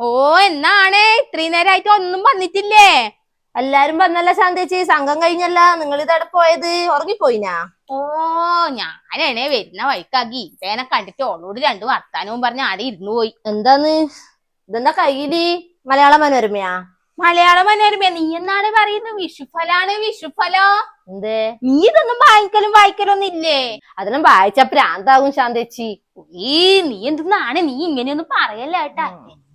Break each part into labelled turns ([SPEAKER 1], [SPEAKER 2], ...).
[SPEAKER 1] ഓ എന്നാണ്? ഇത്രയും നേരമായിട്ട് ഒന്നും വന്നിട്ടില്ലേ?
[SPEAKER 2] എല്ലാരും വന്നല്ല ശാന്തേച്ചി സംഘം കഴിഞ്ഞല്ല. നിങ്ങൾ ഇതവിടെ പോയത്? ഉറങ്ങിപ്പോയിനാ?
[SPEAKER 1] ഓ ഞാനാണേ വരുന്ന വഴിക്കാക്കി ഇതേനെ കണ്ടിട്ട് ഓളോട് രണ്ടു വർത്താനവും പറഞ്ഞ് ആടെ ഇരുന്നു പോയി.
[SPEAKER 2] എന്താന്ന്? ഇതെന്താ കയ്യിൽ? മലയാള മനോരമയാ?
[SPEAKER 1] മലയാള മനോരമ നീ എന്നാണ് പറയുന്നത് വിഷുഫലാണ് വിഷുഫലോ?
[SPEAKER 2] എന്തേ?
[SPEAKER 1] നീ ഇതൊന്നും വായിക്കലും വായിക്കലൊന്നും ഇല്ലേ?
[SPEAKER 2] അതെല്ലാം വായിച്ച പ്രാന്താകും ശാന്തേച്ചി
[SPEAKER 1] ഈ നീ എന്തെന്നാണ്? നീ ഇങ്ങനെയൊന്നും പറയല്ല കേട്ടാ.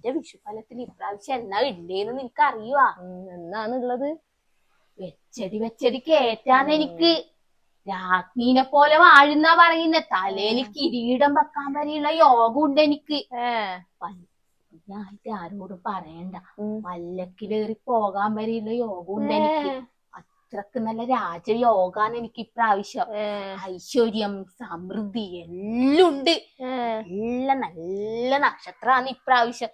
[SPEAKER 1] എന്റെ വിഷുഫലത്തിൽ ഇപ്രാവശ്യം എന്നാ ഇല്ലേന്ന് നിനക്ക് അറിയുവാ
[SPEAKER 2] എന്നാണുള്ളത്?
[SPEAKER 1] വെച്ചടി വെച്ചടി കേറ്റാന്ന് എനിക്ക്. രാജ്ഞീനെ പോലെ വാഴുന്ന പറയുന്ന. തലേൽ കിരീടം വെക്കാൻ വരെയുള്ള യോഗം ഉണ്ട് എനിക്ക് ഞാനിത് ആരോടും പറയണ്ട. വല്ലക്കിലേറി പോകാൻ വരെയുള്ള യോഗം ഉണ്ട് എനിക്ക്. അത്രയ്ക്ക് നല്ല രാജയോഗാന്ന് എനിക്ക് ഇപ്രാവശ്യം. ഐശ്വര്യം സമൃദ്ധി എല്ലാം ഉണ്ട്. നല്ല നല്ല നക്ഷത്രാണ് ഇപ്രാവശ്യം.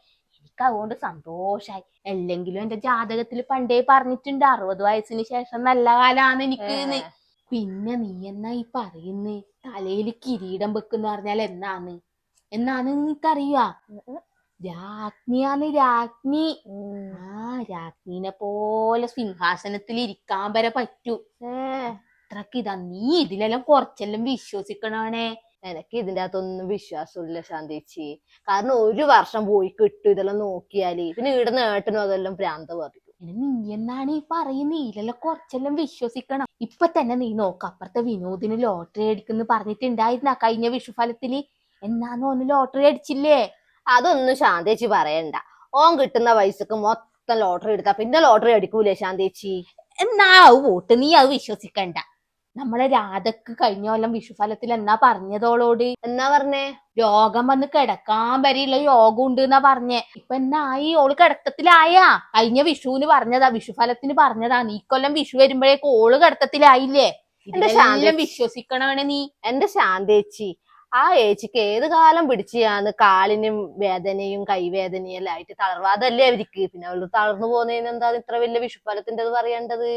[SPEAKER 1] എനിക്ക് അതുകൊണ്ട് സന്തോഷായി. അല്ലെങ്കിലും എന്റെ ജാതകത്തിൽ പണ്ടേ പറഞ്ഞിട്ടുണ്ട് അറുപത് വയസ്സിന് ശേഷം നല്ല കാലാണ് എനിക്ക് പിന്നെ നീ എന്നാ ഈ പറയുന്നേ? തലയിൽ കിരീടം വെക്കുന്ന പറഞ്ഞാൽ എന്നാന്ന്? എന്നാന്ന് നിനക്കറിയാ രാജ്ഞിയാന്ന് രാജ്ഞി. ആ രാജ്ഞിനെ പോലെ സിംഹാസനത്തിൽ ഇരിക്കാൻ വരെ പറ്റൂ. അത്രയ്ക്ക് ഇതാ നീ ഇതിലെല്ലാം കുറച്ചെല്ലാം വിശ്വസിക്കണേ
[SPEAKER 2] എനിക്ക് ഇതിന്റെ അകത്തൊന്നും വിശ്വാസമില്ല ശാന്തേച്ചി. കാരണം ഒരു വർഷം പോയി കിട്ടും ഇതെല്ലാം നോക്കിയാൽ. പിന്നെ ഇവിടെ നേട്ടനും അതെല്ലാം ഭ്രാന്ത പറയും
[SPEAKER 1] നീ എന്നാണ് ഈ പറയുന്ന? ഇതിലെല്ലാം കുറച്ചെല്ലാം വിശ്വസിക്കണം. ഇപ്പൊ തന്നെ നീ നോക്ക അപ്പുറത്തെ വിനോദിന് ലോട്ടറി അടിക്കുന്നു പറഞ്ഞിട്ടുണ്ടായിരുന്ന കഴിഞ്ഞ വിഷുഫലത്തിൽ? എന്നാന്ന് ഓന് ലോട്ടറി അടിച്ചില്ലേ?
[SPEAKER 2] അതൊന്നും ശാന്തേച്ചി പറയണ്ട. ഓൻ കിട്ടുന്ന പൈസക്ക് മൊത്തം ലോട്ടറി എടുത്താ പിന്നെ ലോട്ടറി അടിക്കൂലേ ശാന്തേച്ചി?
[SPEAKER 1] എന്നാ വോട്ട് നീ അത് വിശ്വസിക്കണ്ട. നമ്മളെ രാധക്ക് കഴിഞ്ഞ കൊല്ലം വിഷുഫലത്തിൽ എന്നാ പറഞ്ഞതോളോട്?
[SPEAKER 2] എന്നാ പറഞ്ഞേ?
[SPEAKER 1] രോഗം വന്ന് കിടക്കാൻ വരെയുള്ള യോഗം ഉണ്ട് എന്നാ പറഞ്ഞേ. ഇപ്പൊ എന്നായി ഓൾ കിടത്തത്തിലായാ? കഴിഞ്ഞ വിഷുവിന് പറഞ്ഞതാ വിഷുഫലത്തിന് പറഞ്ഞതാ. നീ കൊല്ലം വിഷു വരുമ്പോഴേക്ക് ഓൾ കിടത്തത്തിലായില്ലേ?
[SPEAKER 2] എന്റെ ശാന്തം.
[SPEAKER 1] വിശ്വസിക്കണവനെ നീ.
[SPEAKER 2] എന്റെ ശാന്തേച്ചി ആ ഏച്ചിക്ക് ഏത് കാലം പിടിച്ചാന്ന് കാലിനും വേദനയും കൈവേദനയും എല്ലാം ആയിട്ട് തളർവാതല്ലേ അവർക്ക്. പിന്നെ അവൾ തളർന്നു പോകുന്നതിന് എന്താ ഇത്ര വലിയ വിഷുഫലത്തിന്റെ പറയേണ്ടത്?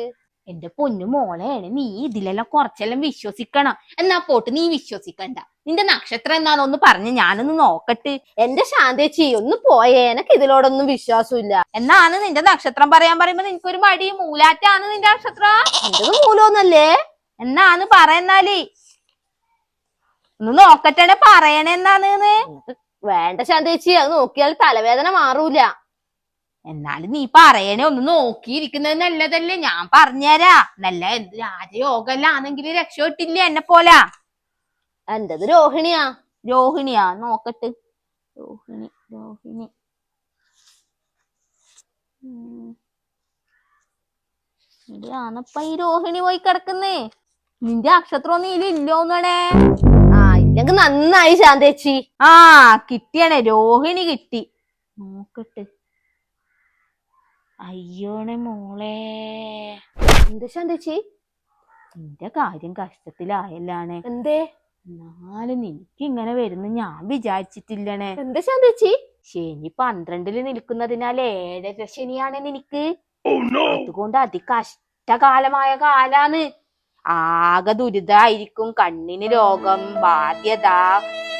[SPEAKER 1] എന്റെ പൊന്നു മോളെയാണ് നീ ഇതിലെല്ലാം കുറച്ചെല്ലാം വിശ്വസിക്കണം. എന്നാ പോട്ട് നീ വിശ്വസിക്കണ്ട. നിന്റെ നക്ഷത്രം എന്നാന്നൊന്ന് പറഞ്ഞ് ഞാനൊന്ന് നോക്കട്ട്.
[SPEAKER 2] എന്റെ ശാന്തേച്ചി ഒന്ന് പോയേ. എനക്ക് ഇതിലോടൊന്നും വിശ്വാസമില്ല.
[SPEAKER 1] എന്നാണ് നിന്റെ നക്ഷത്രം പറയാൻ പറയുമ്പോ നിനക്കൊരു മടി. മൂലാറ്റാണ് നിന്റെ നക്ഷത്രം.
[SPEAKER 2] എന്റത് മൂലമൊന്നല്ലേ
[SPEAKER 1] എന്നാന്ന് പറയുന്നാൽ. ഒന്ന് നോക്കട്ടെ പറയണേ എന്നാന്ന്
[SPEAKER 2] വേണ്ട ശാന്തേച്ചി അത് നോക്കിയാൽ തലവേദന മാറൂല.
[SPEAKER 1] എന്നാലും നീ പറയണേ ഒന്ന് നോക്കിയിരിക്കുന്നത് നല്ലതല്ലേ? ഞാൻ പറഞ്ഞുതരാ. നല്ല എന്ത് രക്ഷ കിട്ടില്ല എന്നെ പോലാ?
[SPEAKER 2] എന്റത് രോഹിണിയാ?
[SPEAKER 1] രോഹിണിയാ നോക്കട്ട്. രോഹിണി രോഹിണി. ഉം. എവിടെയാണിപ്പ ഈ രോഹിണി പോയി കിടക്കുന്നേ? നിന്റെ അക്ഷത്രം നീല ഇല്ലോന്നണേ.
[SPEAKER 2] ആ ഇല്ലെങ്കിൽ നന്നായി ശാന്തേച്ചി
[SPEAKER 1] ആ കിട്ടിയാണേ. രോഹിണി കിട്ടി. നോക്കട്ട്. അയ്യോണെ മോളെ.
[SPEAKER 2] എന്താ ശാന്തേച്ചി
[SPEAKER 1] നിന്റെ കാര്യം കഷ്ടത്തിലായല്ലാണ്.
[SPEAKER 2] എന്തേ?
[SPEAKER 1] നാല് നിനക്ക് ഇങ്ങനെ വരുന്ന ഞാൻ വിചാരിച്ചിട്ടില്ലണേ.
[SPEAKER 2] എന്താ ശാന്തേച്ചി
[SPEAKER 1] ശനി പന്ത്രണ്ടിൽ നിൽക്കുന്നതിനാൽ ഏഴര ശനിയാണ് നിനക്ക്. അതുകൊണ്ട് അതികഷ്ടകാലമായ കാലാണ് ആകെ ദുരിതായിരിക്കും കണ്ണിന് രോഗം ബാധ്യത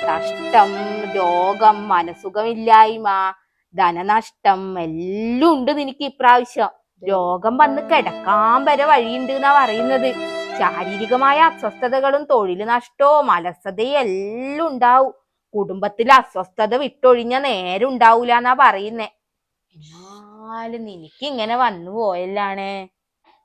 [SPEAKER 1] നഷ്ടം രോഗം മനസുഖമില്ലായ്മ ധനനഷ്ടം എല്ലാം ഉണ്ട് നിനക്ക് ഇപ്രാവശ്യം. രോഗം വന്ന് കിടക്കാൻ വരെ വഴിയുണ്ട് എന്നാ പറയുന്നത്. ശാരീരികമായ അസ്വസ്ഥതകളും തൊഴിൽ നഷ്ടവും അലസതയും എല്ലാം ഉണ്ടാവും. കുടുംബത്തിൽ അസ്വസ്ഥത വിട്ടൊഴിഞ്ഞ നേരം ഉണ്ടാവൂല എന്നാ പറയുന്നേ. എന്നാലും നിനക്ക് ഇങ്ങനെ വന്നു പോയല്ലാണേ.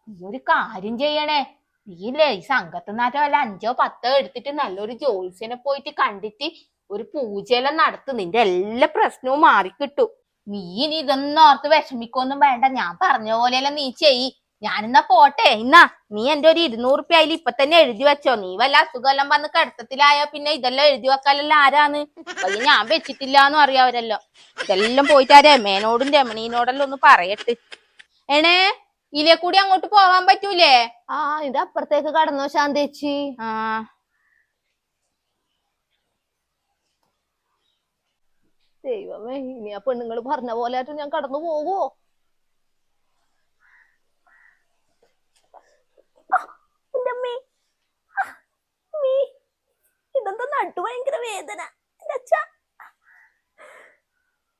[SPEAKER 1] നീ ഒരു കാര്യം ചെയ്യണേ. നീയില്ലേ ഈ സംഘത്തിനാറ്റം അല്ല അഞ്ചോ പത്തോ എടുത്തിട്ട് നല്ലൊരു ജോത്സ്യനെ പോയിട്ട് കണ്ടിട്ട് ഒരു പൂജയെല്ലാം നടത്തു. നിന്റെ എല്ലാ പ്രശ്നവും മാറിക്കിട്ടും. നീ ഇനി ഇതൊന്നും ഓർത്ത് വിഷമിക്കൊന്നും വേണ്ട. ഞാൻ പറഞ്ഞ പോലെയല്ല നീ ചെയ്. ഞാനിന്നാ പോട്ടെ. ഇന്നാ നീ എന്റെ ഒരു ഇരുന്നൂറ് റുപ്യ അതിൽ ഇപ്പൊ തന്നെ എഴുതി വെച്ചോ. നീ വല്ല അസുഖമെല്ലാം വന്ന് കടത്തത്തിലായോ? പിന്നെ ഇതെല്ലാം എഴുതി വെക്കാലെല്ലാം ആരാന്ന്? അത് ഞാൻ വെച്ചിട്ടില്ല എന്നും അറിയാവരല്ലോ ഇതെല്ലാം പോയിട്ട് ആ രമേനോടും രമണീനോടെല്ലാം ഒന്ന് പറയട്ട്. ഏണേ ഇതിലെ കൂടി അങ്ങോട്ട് പോവാൻ പറ്റൂലേ?
[SPEAKER 2] ആ ഇത് അപ്പുറത്തേക്ക് കടന്നോ ശാന്തേച്ചി
[SPEAKER 1] ആ.
[SPEAKER 2] ദൈവമേ ഇനി ആ പെണ്ണുങ്ങൾ പറഞ്ഞ പോലെ ആയിട്ട് ഞാൻ കടന്നു അമ്മേ. ഇതെന്താ നട്ടു ഭയങ്കര വേദന.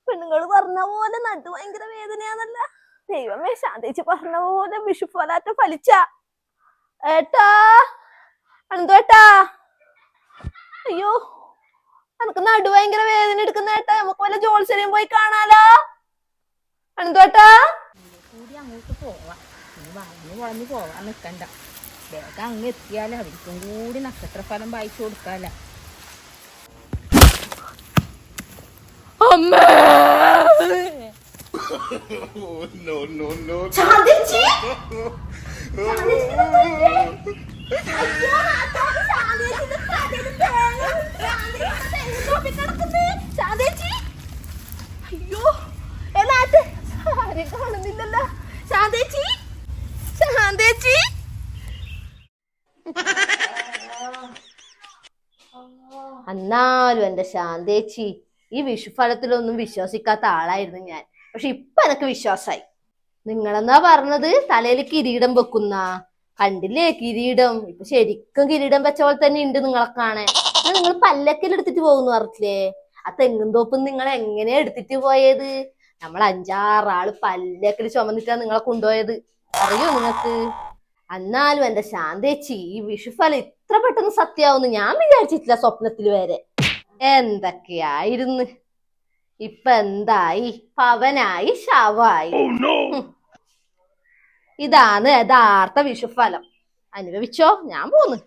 [SPEAKER 2] പെണ്ണുങ്ങൾ പറഞ്ഞ പോലെ നട്ടു ഭയങ്കര വേദനയാണല്ല ദൈവമേ ശാന്തിച്ച് പറഞ്ഞ പോലെ വിഷുഫലാറ്റ ഫലിച്ച ഏട്ടാ എന്തോ ഏട്ടാ അയ്യോ എനക്ക് നടു ഭയങ്കര വേദന എടുക്കുന്ന നമുക്ക് പോയി കാണാലോ?
[SPEAKER 1] കൂടി അങ്ങോട്ട് പോവാം. ഇനി വളഞ്ഞു വളഞ്ഞു പോവാൻ നിക്കണ്ട. വേഗം അങ്ങ് എത്തിയാലോ അവർക്കും കൂടി നക്ഷത്രഫലം വായിച്ചു കൊടുക്കാലോ
[SPEAKER 3] no, no, no.
[SPEAKER 2] ശാന്തേച്ചി അയ്യോ ആരെയും കാണുന്നില്ലല്ലോ? ശാന്തേച്ചി? ശാന്തേച്ചി? എന്നാലും എന്റെ ശാന്തേച്ചി ഈ വിഷുഫലത്തിലൊന്നും വിശ്വസിക്കാത്ത ആളായിരുന്നു ഞാൻ. പക്ഷെ ഇപ്പൊ എനക്ക് വിശ്വാസായി. നിങ്ങളെന്നാ പറഞ്ഞത്? തലയിൽ കിരീടം വെക്കുന്ന. കണ്ടില്ലേ? കിരീടം. ഇപ്പൊ ശരിക്കും കിരീടം വെച്ച പോലെ തന്നെ ഉണ്ട് നിങ്ങളെ കാണാൻ. നിങ്ങൾ പല്ലക്കൽ എടുത്തിട്ട് പോകുന്നു പറഞ്ഞില്ലേ ആ തെങ്ങും തോപ്പും നിങ്ങൾ എങ്ങനെയാ എടുത്തിട്ട് പോയത്? നമ്മൾ അഞ്ചാറാൾ പല്ലേക്കടി ചുമന്നിട്ടാ നിങ്ങളെ കൊണ്ടുപോയത്. അറിയോ നിങ്ങക്ക് എന്നാലും എന്റെ ശാന്തേച്ചി ഈ വിഷുഫലം ഇത്ര പെട്ടെന്ന് സത്യാവുന്ന് ഞാൻ വിചാരിച്ചിട്ടില്ല സ്വപ്നത്തിൽ വരെ. എന്തൊക്കെയായിരുന്നു? ഇപ്പൊ എന്തായി? പവനായി ശവായി
[SPEAKER 3] Oh.
[SPEAKER 2] ഇതാണ് യഥാർത്ഥ വിഷുഫലം. അനുഭവിച്ചോ? ഞാൻ പോന്ന്.